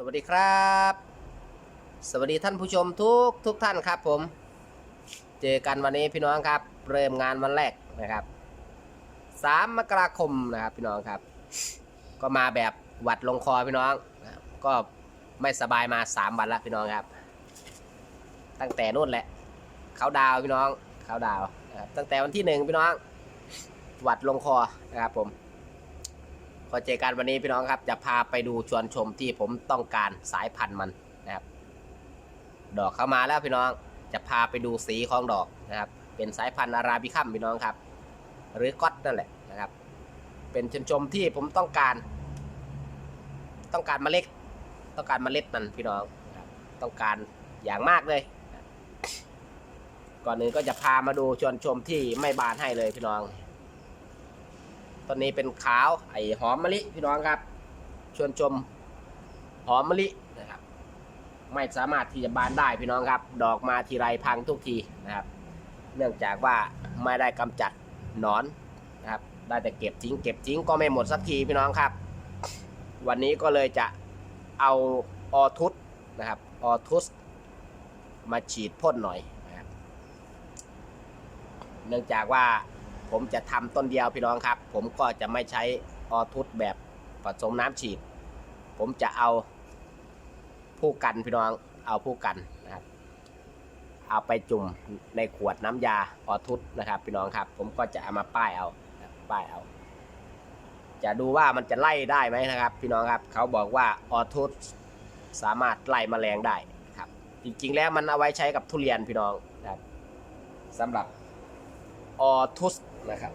สวัสดีครับ สวัสดีท่านผู้ชมทุกทุกท่านครับผม เจอกันวันนี้พี่น้องครับ เริ่มงานวันแรกนะครับ3มกราคมนะครับพี่น้องครับ ก็มาแบบหวัดลงคอพี่น้องนะครับก็ไม่สบายมา3วันแล้วพี่น้องครับ ตั้งแต่นู่นแหละ เขาดาวพี่น้องเขาดาวน์นะครับตั้งแต่วันที่หนึ่งพี่น้อง หวัดลงคอนะครับผม พอเจอกันวันนี้พี่น้องครับ จะพาไปดูชวนชมที่ผมต้องการสายพันธุ์มันนะครับ ดอกเข้ามาแล้วพี่น้องจะพาไปดูสีของดอกนะครับ เป็นสายพันธุ์อาราบิคัมพี่น้องครับ หรือก๊อตนั่นแหละนะครับ เป็นชวนชมที่ผมต้องการ ต้องการเมล็ดต้องการเมล็ดมันพี่น้องครับต้องการอย่างมากเลย ก่อนอื่นก็จะพามาดูชวนชมที่ไม่บานให้เลยพี่น้อง ต้นนี้เป็นขาวไอหอมมะลิพี่น้องครับ ชวนชมหอมมะลินะครับ ไม่สามารถที่จะบานได้พี่น้องครับ ดอกมาทีไรพังทุกทีนะครับ เนื่องจากว่าไม่ได้กำจัดหนอนนะครับ ได้แต่เก็บทิ้ง เก็บทิ้งก็ไม่หมดสักทีพี่น้องครับ วันนี้ก็เลยจะเอาออทุสนะครับออทุสมาฉีดพ่นหน่อยนะครับ เนื่องจากว่า ผมจะทำต้นเดียวพี่น้องครับ ผมก็จะไม่ใช้ออทุสแบบผสมน้ำฉีด ผมจะเอาผู้กันพี่น้องเอาผู้กันนะครับ เอาไปจุ่มในขวดน้ำยาออทุสนะครับพี่น้องครับ ผมก็จะเอามาป้ายเอาป้ายเอา จะดูว่ามันจะไล่ได้ไหมนะครับ พี่น้องครับ เขาบอกว่าออทุสสามารถไล่แมลงได้ครับ จริงๆแล้วมันเอาไว้ใช้กับทุเรียนพี่น้องนะครับสำหรับออทุส นะครับ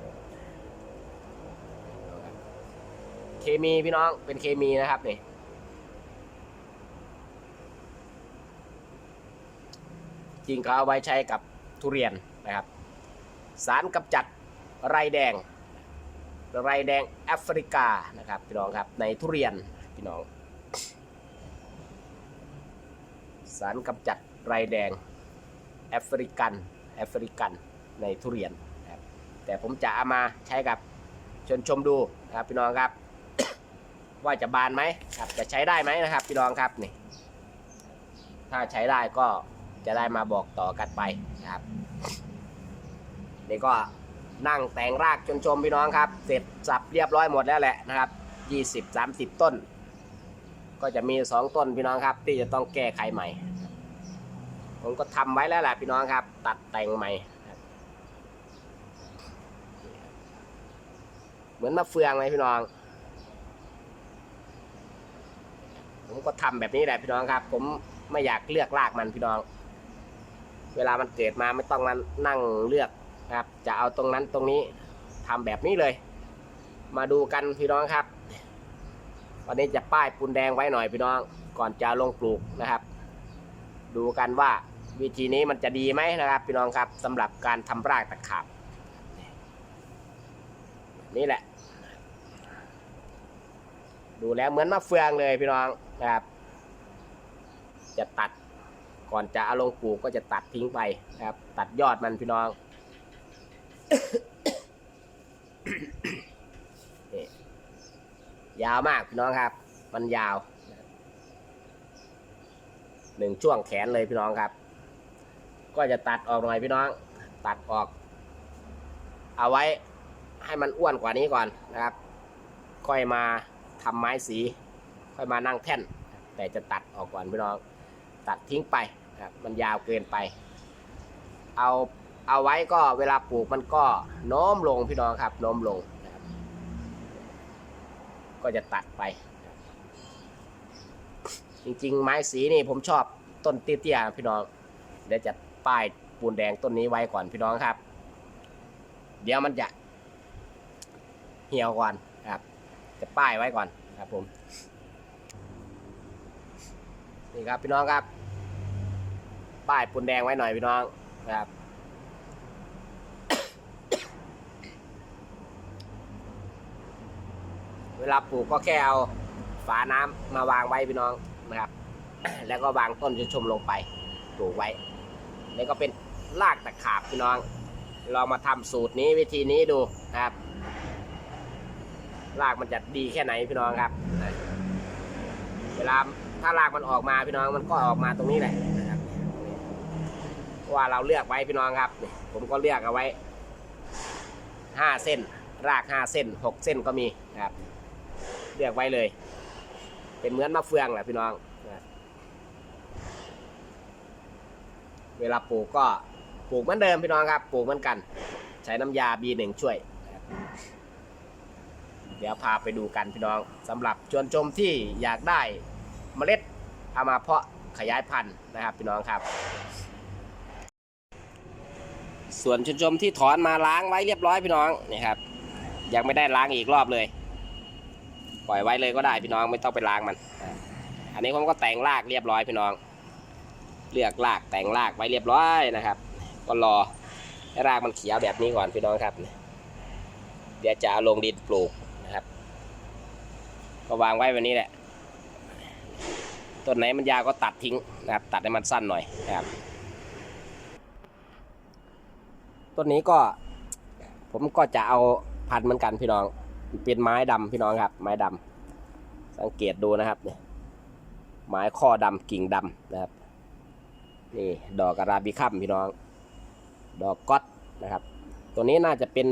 เคมีพี่น้องเป็นเคมีนะครับนี่จริงเขาเอาไว้ใช้กับทุเรียนนะครับ สารกำจัดไรแดง ไรแดงแอฟริกานะครับพี่น้องครับในทุเรียนพี่น้อง สารกำจัดไรแดงแอฟริกันแอฟริกันในทุเรียน แต่ผมจะเอามาใช้กับชนชมดูนะครับพี่น้องครับ ว่าจะบานไหมครับ จะใช้ได้ไหมนะครับ พี่น้องครับนี่ ถ้าใช้ได้ก็จะได้มาบอกต่อกันไปนะครับนี่ก็นั่งแต่งรากชนชมพี่น้องครับ เสร็จสับเรียบร้อยหมดแล้วแหละนะครับ 20-30 ต้น ก็จะมี 2 ต้นพี่น้องครับ ที่จะต้องแก้ไขใหม่ ผมก็ทำไว้แล้วแหละพี่น้องครับ ตัดแต่งใหม่ครับ เหมือนมะเฟืองเลยพี่น้อง ผมก็ทำแบบนี้แหละพี่น้องครับ ผมไม่อยากเลือกรากมันพี่น้อง เวลามันเกิดมาไม่ต้องมานั่งเลือกนะครับ จะเอาตรงนั้นตรงนี้ทำแบบนี้เลย มาดูกันพี่น้องครับ วันนี้จะป้ายปูนแดงไว้หน่อยพี่น้อง ก่อนจะลงปลูกนะครับ ดูกันว่าวิธีนี้มันจะดีไหมนะครับ พี่น้องครับสำหรับการทำรากตะขาบ นี่แหละ ดูแล้วเหมือนมะเฟืองเลยพี่น้องนะครับ จะตัดก่อนจะเอาลงปลูกก็จะตัดทิ้งไปนะครับ ตัดยอดมันพี่น้องยาวมากพี่น้องครับ มันยาวหนึ่งช่วงแขนเลยพี่น้องครับ ก็จะตัดออกหน่อยพี่น้อง ตัดออก เอาไว้ ให้มันอ้วนกว่านี้ก่อนนะครับ ค่อยมาทำไม้สี ค่อยมานั่งแท่น แต่จะตัดออกก่อนพี่น้องตัดทิ้งไปนะครับมันยาวเกินไป เอาเอาไว้ก็เวลาปลูกมันก็โน้มลงพี่น้องครับโน้มลงนะครับ ก็จะตัดไปนะครับจริงๆ ไม้สีนี่ผมชอบต้นเตี้ยๆพี่น้องเดี๋ยวจะป้ายปูนแดงต้นนี้ไว้ก่อนพี่น้องครับ เดี๋ยวมันจะ หี่ยวก่อนนะครับ จะป้ายไว้ก่อนครับผม นี่ครับพี่น้องครับ ป้ายปูนแดงไว้หน่อยพี่น้องนะครับเวลาปลูกก็แค่เอาฝาน้ำมาวางไว้พี่น้องนะครับ แล้วก็วางต้นชมลงไปปลูกไว้นี่ก็เป็นรากตะขาบพี่น้อง ลองมาทำสูตรนี้วิธีนี้ดูนะครับ รากมันจะดีแค่ไหนพี่น้องครับ เวลาถ้ารากมันออกมาพี่น้องมันก็ออกมาตรงนี้แหละนะครับเพราะว่าเราเลือกไว้พี่น้องครับนี่ผมก็เลือกเอาไว้ห้าเส้น รากห้าเส้นหกเส้นก็มีนะครับ เลือกไว้เลย เป็นเหมือนมะเฟืองแหละพี่น้องนะเวลาปลูกก็ปลูกเหมือนเดิมพี่น้องครับ ปลูกเหมือนกัน ใช้น้ำยา B1 ช่วยนะครับเดี๋ยวพาไปดูกันพี่น้องสำหรับชวนชมที่อยากได้เมล็ดเอามาเพาะขยายพันธุ์นะครับพี่น้องครับ ส่วนชวนชมที่ถอนมาล้างไว้เรียบร้อยพี่น้องนี่ครับ ยังไม่ได้ล้างอีกรอบเลย ปล่อยไว้เลยก็ได้พี่น้องไม่ต้องไปล้างมัน อันนี้ผมก็แต่งรากเรียบร้อยพี่น้อง เลือกรากแต่งรากไว้เรียบร้อยนะครับ ก็รอให้รากมันเขียวแบบนี้ก่อนพี่น้องครับ เดี๋ยวจะเอาลงดินปลูก ก็วางไว้วันนี้แหละต้นไหนมันยาวก็ตัดทิ้งนะครับ ตัดให้มันสั้นหน่อยนะครับต้นนี้ก็ผมก็จะเอาพันธุ์เหมือนกันพี่น้องเป็นไม้ดำพี่น้องครับ ไม้ดำสังเกตดูนะครับเนี่ยไม้ข้อดำกิ่งดำนะครับ นี่ดอกอาราบิคัมพี่น้อง ดอกก๊อตนะครับ ตัวนี้น่าจะเป็น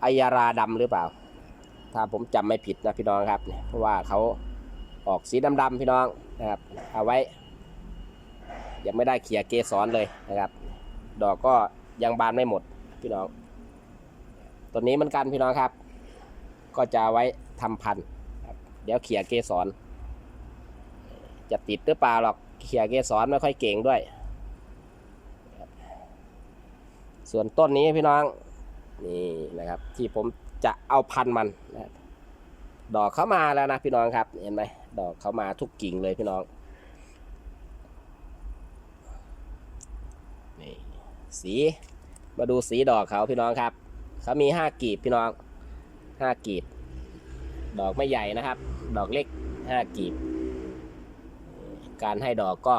ไอยาราดำหรือเปล่า ถ้าผมจำไม่ผิดนะพี่น้องครับเนี่ยเพราะว่าเขาออกสีดำๆพี่น้องนะครับ เอาไว้ ยังไม่ได้เขี่ยเกสรเลยนะครับ ดอกก็ยังบานไม่หมดพี่น้องตัวนี้เหมือนกันพี่น้องครับ ก็จะไว้ทำพันธุ์เดี๋ยวเขี่ยเกสรจะติดหรือเปล่าหรอกเขี่ยเกสรไม่ค่อยเก่งด้วย ส่วนต้นนี้พี่น้อง นี่นะครับ ที่ผมจะเอาพันมันนะดอกเข้ามาแล้วนะพี่น้องครับ เห็นไหมดอกเข้ามาทุกกิ่งเลยพี่น้องนี่สีมาดูสีดอกเขาพี่น้องครับ เขามีห้ากีบพี่น้องห้ากีบ ดอกไม่ใหญ่นะครับ ดอกเล็กห้ากีบ การให้ดอกก็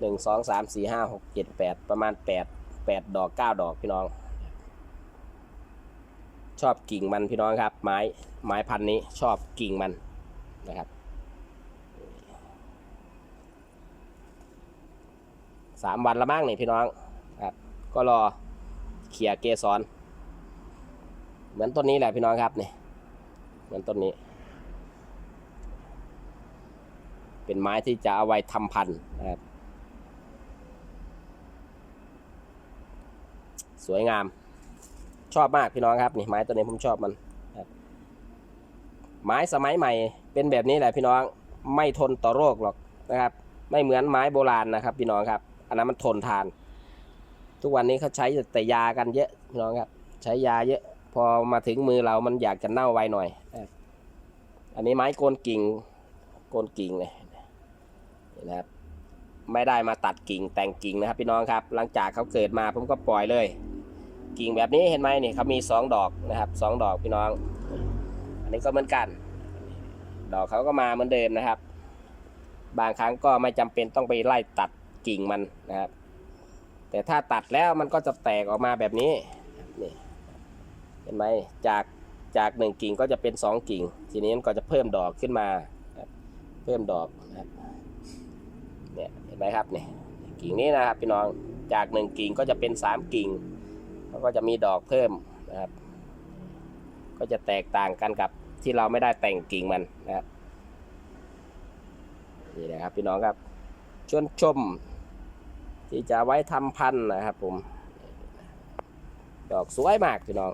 หนึ่งสองสามสี่ห้าหกเจ็ดแปดประมาณแปด แปดดอกเก้าดอกพี่น้อง ชอบกิ่งมันพี่น้องครับ ไม้ไม้พันนี้ชอบกิ่งมันนะครับสามวันละมั้งนี่พี่น้องครับ ก็รอเขี่ยเกสรเหมือนต้นนี้แหละพี่น้องครับนี่เหมือนต้นนี้ เป็นไม้ที่จะเอาไว้ทำพันธุ์นะครับ สวยงาม ชอบมากพี่น้องครับนี่ไม้ตัวนี้ผมชอบมันไม้สมัยใหม่เป็นแบบนี้แหละพี่น้องไม่ทนต่อโรคหรอกนะครับ ไม่เหมือนไม้โบราณนะครับ พี่น้องครับ อันนั้นมันทนทาน ทุกวันนี้เขาใช้แต่ยากันเยอะพี่น้องครับ ใช้ยาเยอะ พอมาถึงมือเรามันอยากจะเน่าไวหน่อย อันนี้ไม้โกนกิ่งโกนกิ่งเลยนะครับ ไม่ได้มาตัดกิ่งแต่งกิ่งนะครับพี่น้องครับ หลังจากเขาเกิดมาผมก็ปล่อยเลย กิ่งแบบนี้เห็นไหมนี่เขามีสองดอกนะครับสองดอกพี่น้อง อันนี้ก็เหมือนกัน ดอกเขาก็มาเหมือนเดิมนะครับ บางครั้งก็ไม่จำเป็นต้องไปไล่ตัดกิ่งมันนะครับ แต่ถ้าตัดแล้วมันก็จะแตกออกมาแบบนี้นี่เห็นไหมจากจากหนึ่งกิ่งก็จะเป็นสองกิ่ง ทีนี้มันก็จะเพิ่มดอกขึ้นมา เพิ่มดอกนะครับ ห็นไหมครับเนี่ยกิ่งนี้นะครับพี่น้องจากหนึ่งกิ่งก็จะเป็นสามกิ่งแล้วก็จะมีดอกเพิ่มนะครับ ก็จะแตกต่างกันกับที่เราไม่ได้แต่งกิ่งมันนะครับนี่นะครับพี่น้องครับชวนชม ที่จะไว้ทำพันธุ์นะครับผม ดอกสวยมากพี่น้อง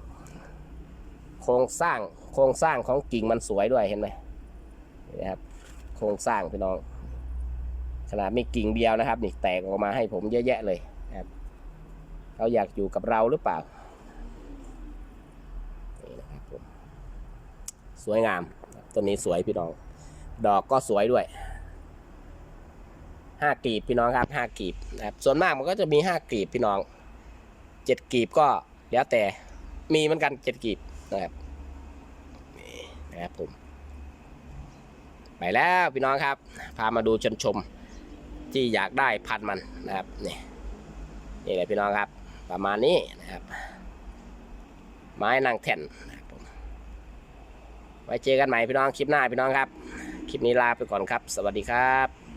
โครงสร้างโครงสร้างของกิ่งมันสวยด้วยเห็นไหมนี่นะครับ โครงสร้างพี่น้อง ขนาดไมีกิ่งเดียวนะครับนี่แตกออกมาให้ผมเยอะแยะเลยนะครับเขาอยากอยู่กับเราหรือเปล่านี่นะครับผมสวยงามต้นนี้สวยพี่น้อง ดอกก็สวยด้วยห้ากลีบพี่น้องครับห้ากลีบนะครับส่วนมากมันก็จะมีห้ากลีบพี่น้องเจ็ดกลีบก็แล้วแต่มีเหมือนกันเจ็ดกลีบนะครับนี่นะครับผมไปแล้วพี่น้องครับ พามาดูชมชม ที่อยากได้พันมันนะครับนี่นี่เลยพี่น้องครับ ประมาณนี้นะครับ ไม้นางแท่นนะครับผมไว้เจอกันใหม่พี่น้องคลิปหน้าพี่น้องครับ คลิปนี้ลาไปก่อนครับ สวัสดีครับ